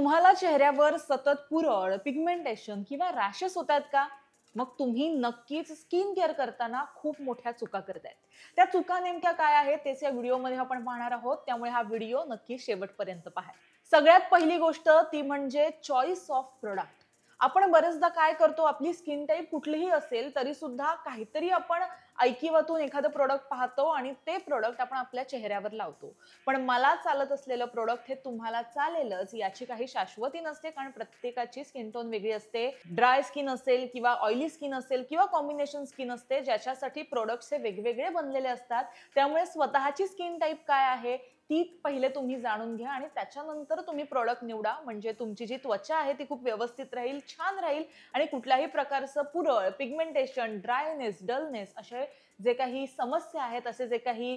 तुम्हाला चेहऱ्यावर सतत पुरळ पिगमेंटेशन किंवा रॅशेस होत आहेत का? मग तुम्ही नक्कीच स्किन केअर करताना खूप मोठ्या चुका करतायत. त्या चुका नेमक्या काय आहेत तेच या व्हिडिओमध्ये आपण पाहणार आहोत. त्यामुळे हा व्हिडिओ नक्की शेवटपर्यंत पहा. सगळ्यात पहिली गोष्ट ती म्हणजे चॉईस ऑफ प्रोडक्ट आपण बरेचदा काय करतो आपली स्किन टाईप कुठलीही असेल तरी सुद्धा काहीतरी आपण ऐकिवातून एखादं प्रोडक्ट पाहतो आणि ते प्रोडक्ट आपण आपल्या चेहऱ्यावर लावतो. पण मला चालत असलेलं प्रोडक्ट हे तुम्हाला चालेलच याची काही शाश्वती नसते कारण प्रत्येकाची स्किन टोन वेगळी असते. ड्राय स्किन असेल किंवा ऑइली स्किन असेल किंवा कॉम्बिनेशन स्किन असते ज्याच्यासाठी प्रोडक्ट्स हे वेगवेगळे बनलेले असतात. त्यामुळे स्वतःची स्किन टाईप काय आहे? ती पहिले तुम्ही जाणून घ्या आणि त्याच्यानंतर तुम्ही प्रोडक्ट निवडा. म्हणजे तुमची जी त्वचा आहे ती खूप व्यवस्थित राहील छान राहील आणि कुठल्याही प्रकारचं पुरळ पिगमेंटेशन ड्रायनेस डलनेस असे जे काही समस्या आहेत असे जे काही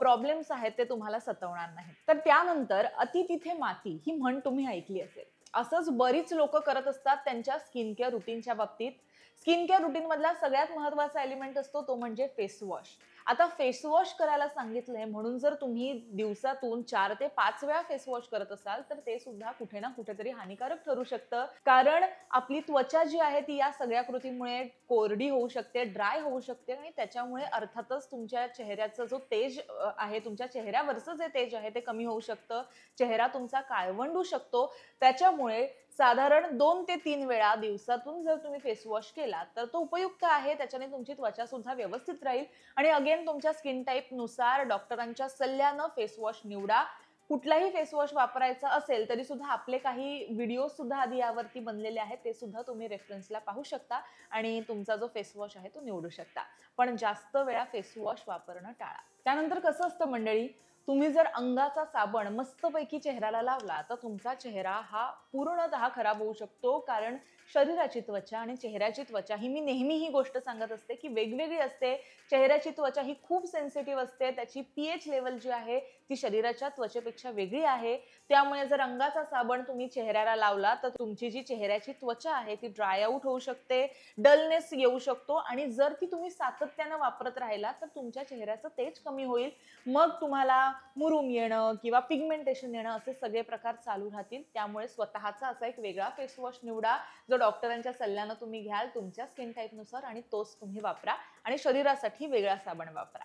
प्रॉब्लेम्स आहेत ते तुम्हाला सतवणार नाही तर त्यानंतर अति तिथे माती ही म्हण तुम्ही ऐकली असेल. असंच बरीच लोक करत असतात त्यांच्या स्किन केअर रुटीनच्या बाबतीत. स्किन केअर रुटीन मधला सगळ्यात महत्त्वाचा एलिमेंट असतो तो म्हणजे फेस वॉश आता फेस वॉश करायला सांगितलंय म्हणून जर तुम्ही दिवसातून चार ते पाच वेळा फेसवॉश करत असाल तर ते सुद्धा कुठे ना कुठेतरी हानिकारक ठरू शकतं. कारण आपली त्वचा जी आहे ती या सगळ्या कृतीमुळे कोरडी होऊ शकते ड्राय होऊ शकते आणि त्याच्यामुळे अर्थातच तुमच्या चेहऱ्याचं जो तेज आहे तुमच्या चेहऱ्यावरचं जे तेज आहे ते कमी होऊ शकतं. चेहरा तुमचा काळवंडू शकतो. त्याच्यामुळे साधारण दोन ते तीन वेळा दिवसातून जर तुम्ही फेस वॉश केला तर तो उपयुक्त आहे. त्याच्याने तुमची त्वचा सुद्धा व्यवस्थित राहील. आणि अगेन तुमच्या स्किन टाईपनुसार डॉक्टरांच्या सल्ल्यानं फेस वॉश निवडा. कुठलाही फेसवॉश वापरायचा असेल तरी सुद्धा आपले काही व्हिडिओ सुद्धा आधी यावरती बनलेले आहेत. ते सुद्धा तुम्ही रेफरन्सला पाहू शकता आणि तुमचा जो फेस वॉश आहे तो निवडू शकता. पण जास्त वेळा फेसवॉश वापरणं टाळा. त्यानंतर कसं असतं मंडळी? तुम्ही जर अंगाचा साबण मस्तपैकी चेहऱ्याला लावला तर तुमचा चेहरा हा पूर्णतः खराब होऊ शकतो. कारण शरीराची त्वचा आणि चेहऱ्याची त्वचा ही मी नेहमी ही गोष्ट सांगत असते की वेगवेगळी असते. चेहऱ्याची त्वचा ही खूप सेन्सिटिव्ह असते. त्याची पी एच लेवल जी आहे ती शरीराच्या त्वचेपेक्षा वेगळी आहे. त्यामुळे जर अंगाचा साबण तुम्ही चेहऱ्याला लावला तर तुमची जी चेहऱ्याची त्वचा आहे ती ड्राय आउट होऊ शकते डलनेस येऊ शकतो. आणि जर ती तुम्ही सातत्यानं वापरत राहिला तर तुमच्या चेहऱ्याचं तेज कमी होईल. मग तुम्हाला मुरुम येणं किंवा पिगमेंटेशन येणं असे सगळे प्रकार चालू राहतील. त्यामुळे स्वतःचा असा एक वेगळा फेस वॉश निवडा जो डॉक्टरांच्या सल्ल्यानं तुम्ही घ्याल तुमच्या स्किन टाईपनुसार आणि तोच तुम्ही वापरा आणि शरीरासाठी वेगळा साबण वापरा.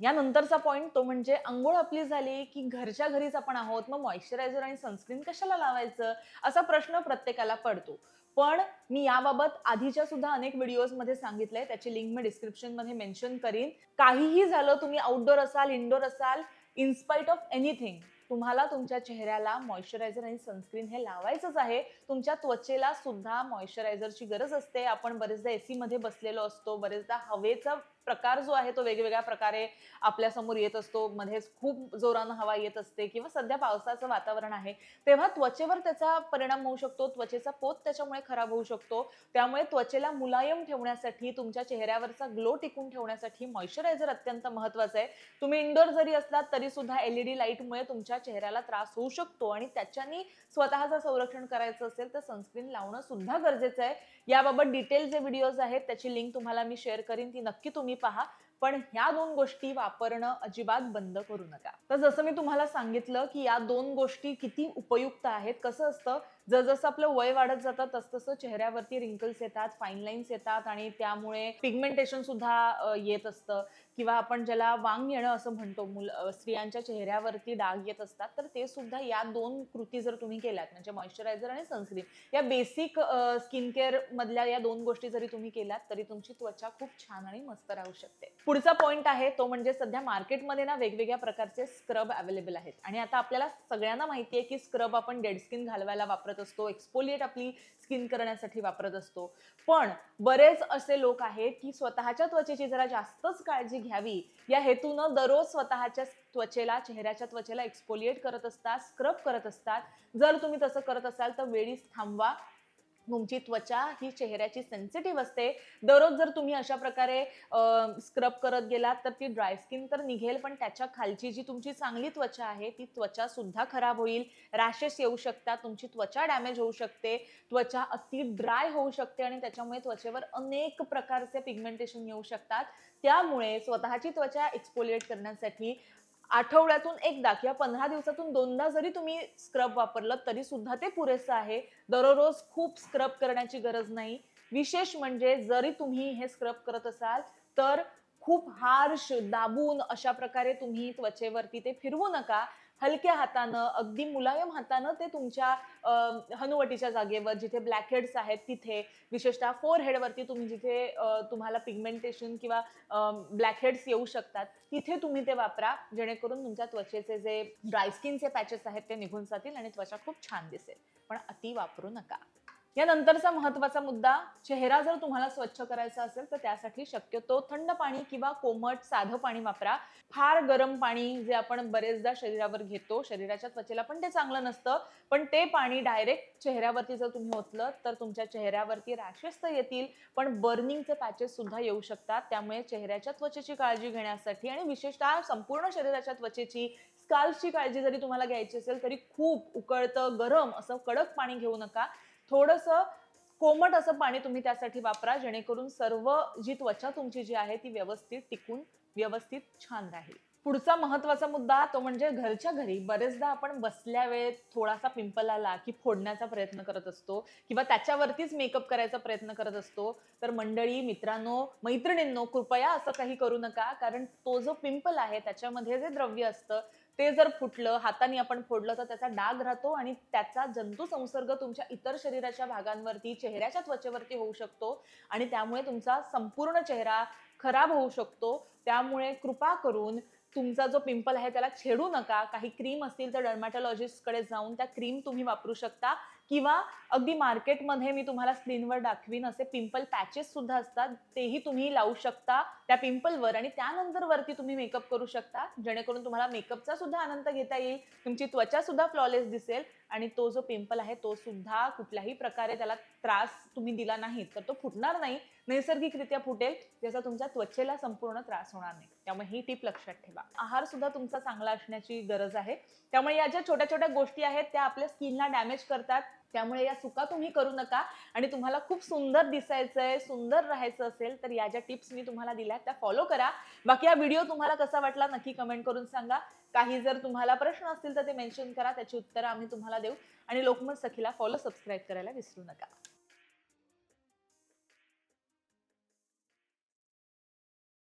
यानंतरचा पॉईंट तो म्हणजे आंघोळ आपली झाली की घरच्या घरीच आपण आहोत मग मॉइश्चरायझर आणि सनस्क्रीन कशाला लावायचं? असा प्रश्न प्रत्येकाला पडतो. पण मी याबाबत आधीच्या सुद्धा अनेक व्हिडिओजमध्ये सांगितलंय त्याची लिंक मी डिस्क्रिप्शनमध्ये मेन्शन करीन. काहीही झालं तुम्ही आउटडोर असाल इनडोर असाल in spite of anything. तुम्हाला तुमच्या चेहऱ्याला मॉइश्चरायझर आणि सनस्क्रीन हे लावायचंच आहे. तुमच्या त्वचेला सुद्धा मॉइश्चरायझरची गरज असते. आपण बरेचदा एसी मध्ये बसलेलो असतो. बरेचदा हवेचा प्रकार जो आहे तो वेगवेगळ्या प्रकारे आपल्यासमोर येत असतो. मध्येच खूप जोरानं हवा येत असते किंवा सध्या पावसाचं वातावरण आहे. तेव्हा त्वचेवर त्याचा परिणाम होऊ शकतो. त्वचेचा पोत त्याच्यामुळे खराब होऊ शकतो. त्यामुळे त्वचेला मुलायम ठेवण्यासाठी तुमच्या चेहऱ्यावरचा ग्लो टिकून ठेवण्यासाठी मॉइश्चरायझर अत्यंत महत्वाचं आहे. तुम्ही इंडोर जरी असलात तरी सुद्धा एलईडी लाईटमुळे तुमच्या चेहऱ्याला त्रास होऊ शकतो आणि त्याच्यानी स्वतःचं संरक्षण करायचं असेल तर सनस्क्रीन लावणं सुद्धा गरजेचं आहे. याबाबत डिटेल जे व्हिडिओज आहेत त्याची लिंक तुम्हाला मी शेअर करीन ती नक्की तुम्ही पहा. पण ह्या दोन गोष्टी वापरणं अजिबात बंद करू नका. तर जसं मी तुम्हाला सांगितलं की या दोन गोष्टी किती उपयुक्त आहेत कसं असतं? जसजसं आपलं वय वाढत जातं तसतसं चेहऱ्यावरती रिंकल्स येतात फाईन लाईन्स येतात आणि त्यामुळे पिगमेंटेशन सुद्धा येत असतं. किंवा आपण ज्याला वांग येणं असं म्हणतो मुल स्त्रियांच्या चेहऱ्यावरती डाग येत असतात तर ते सुद्धा या दोन कृती जर तुम्ही केल्यात म्हणजे मॉइश्चरायझर आणि सनस्क्रीन या बेसिक स्किन केअर मधल्या या दोन गोष्टी जरी तुम्ही केल्यात तरी तुमची त्वचा खूप छान आणि मस्त राहू शकते. पुढचा पॉईंट आहे तो म्हणजे सध्या मार्केटमध्ये ना वेगवेगळ्या प्रकारचे स्क्रब अवेलेबल आहेत. आणि आता आपल्याला सगळ्यांना माहिती आहे की स्क्रब आपण डेड स्किन घालवायला वापरत असतो एक्सपोलिएट आपली स्किन करण्यासाठी वापरत असतो. पण बरेच असे लोक आहेत की स्वतःच्या त्वचेची जरा जास्तच काळजी घ्यावी. या हेतूनं दररोज स्वतःच्या त्वचेला चेहऱ्याच्या त्वचेला एक्सपोलिएट करत असतात स्क्रब करत असतात. जर तुम्ही तसं करत असाल तर वेळीच थांबवा. तुमची त्वचा ही चेहऱ्याची सेन्सिटिव्ह असते. दररोज जर तुम्ही अशा प्रकारे स्क्रब करत गेलात तर ती ड्राय स्किन तर निघेल पण त्याच्या खालची जी तुमची चांगली त्वचा आहे ती त्वचा सुद्धा खराब होईल. रॅशेस येऊ शकतात तुमची त्वचा डॅमेज होऊ शकते. त्वचा अति ड्राय होऊ शकते आणि त्याच्यामुळे त्वचेवर अनेक प्रकारचे पिगमेंटेशन येऊ शकतात. त्यामुळे स्वतःची त्वचा एक्सपोलिएट करण्यासाठी आठवड्यातून एकदा किंवा पंधरा दिवसातून दोनदा जरी तुम्ही स्क्रब वापरलं तरी सुद्धा ते पुरेसं आहे. दररोज खूप स्क्रब करण्याची गरज नाही. विशेष म्हणजे जरी तुम्ही हे स्क्रब करत असाल तर खूप हार्श दाबून अशा प्रकारे तुम्ही त्वचेवरती ते फिरवू नका. हलक्या हातानं अगदी मुलायम हातानं ते तुमच्या हनुवटीच्या जागेवर जिथे ब्लॅक हेड्स आहेत तिथे विशेषतः फोर हेडवरती तुम्ही जिथे तुम्हाला पिगमेंटेशन किंवा ब्लॅक हेड्स येऊ शकतात तिथे तुम्ही ते वापरा जेणेकरून तुमच्या त्वचेचे जे ड्राय स्किनचे पॅचेस आहेत ते निघून जातील आणि त्वचा खूप छान दिसेल. पण अति वापरू नका. यानंतरचा महत्त्वाचा मुद्दा चेहरा जर तुम्हाला स्वच्छ करायचा असेल तर त्यासाठी शक्यतो थंड पाणी किंवा कोमट साधं पाणी वापरा. फार गरम पाणी जे आपण बरेचदा शरीरावर घेतो शरीराच्या त्वचेला पण ते चांगलं नसतं पण ते पाणी डायरेक्ट चेहऱ्यावरती जर तुम्ही ओतलं तर तुमच्या चेहऱ्यावरती रॅशेस तर येतील पण बर्निंगचे पॅचेस सुद्धा येऊ शकतात. त्यामुळे चेहऱ्याच्या त्वचेची काळजी घेण्यासाठी आणि विशेषतः संपूर्ण शरीराच्या त्वचेची स्काल्फची काळजी जरी तुम्हाला घ्यायची असेल तरी खूप उकळतं गरम असं कडक पाणी घेऊ नका. थोडंसं कोमट असं पाणी तुम्ही त्यासाठी वापरा जेणेकरून सर्व जी त्वचा तुमची जी आहे ती व्यवस्थित टिकून व्यवस्थित छान राहील. पुढचा महत्त्वाचा मुद्दा तो म्हणजे घरच्या घरी बरेचदा आपण बसल्या वेळेत थोडासा पिंपल आला की फोडण्याचा प्रयत्न करत असतो किंवा त्याच्यावरतीच मेकअप करायचा प्रयत्न करत असतो. तर मंडळी मित्रांनो मैत्रिणींनो कृपया असं काही करू नका कारण तो जो पिंपल आहे त्याच्यामध्ये जे द्रव्य असतं ते जर फुटलं हाताने आपण फोडलं तर त्याचा डाग राहतो आणि त्याचा जंतू संसर्ग तुमच्या इतर शरीराच्या भागांवरती चेहऱ्याच्या त्वचेवरती होऊ शकतो आणि त्यामुळे तुमचा संपूर्ण चेहरा खराब होऊ शकतो. त्यामुळे कृपा करून तुमचा जो पिंपल आहे त्याला छेडू नका. काही क्रीम असतील तर डर्मॅटॉलॉजिस्टकडे जाऊन त्या क्रीम तुम्ही वापरू शकता. किंवा अगदी मार्केटमध्ये मी तुम्हाला स्क्रीनवर दाखवीन असे पिंपल पॅचेस सुद्धा असतात. तेही तुम्ही लावू शकता त्या पिंपलवर आणि त्यानंतर वरती तुम्ही मेकअप करू शकता. जेणेकरून तुम्हाला मेकअपचा सुद्धा आनंद घेता येईल तुमची त्वचा सुद्धा फ्लॉलेस दिसेल आणि तो जो पिंपल आहे तो सुद्धा कुठल्याही प्रकारे त्याला त्रास तुम्ही दिला नाही तर तो फुटणार नाही. नैसर्गिकरित्या फुटेल ज्याचा तुमच्या त्वचेला संपूर्ण त्रास होणार नाही. त्यामुळे ही टीप लक्षात ठेवा. आहार सुद्धा तुमचा चांगला असण्याची गरज आहे. त्यामुळे या ज्या छोट्या छोट्या गोष्टी आहेत त्या आपल्या स्किनला डॅमेज करतात. त्यामुळे या चुका तुम्ही करू नका. आणि तुम्हाला खूप सुंदर दिसायचं आहे सुंदर राहायचं असेल तर या ज्या टिप्स मी तुम्हाला दिल्या त्या फॉलो करा. बाकी हा व्हिडिओ तुम्हाला कसा वाटला नक्की कमेंट करून सांगा. काही जर तुम्हाला प्रश्न असतील तर ते मेन्शन करा त्याची उत्तरं आम्ही तुम्हाला देऊ. आणि लोकमत सखीला फॉलो सबस्क्राईब करायला विसरू नका.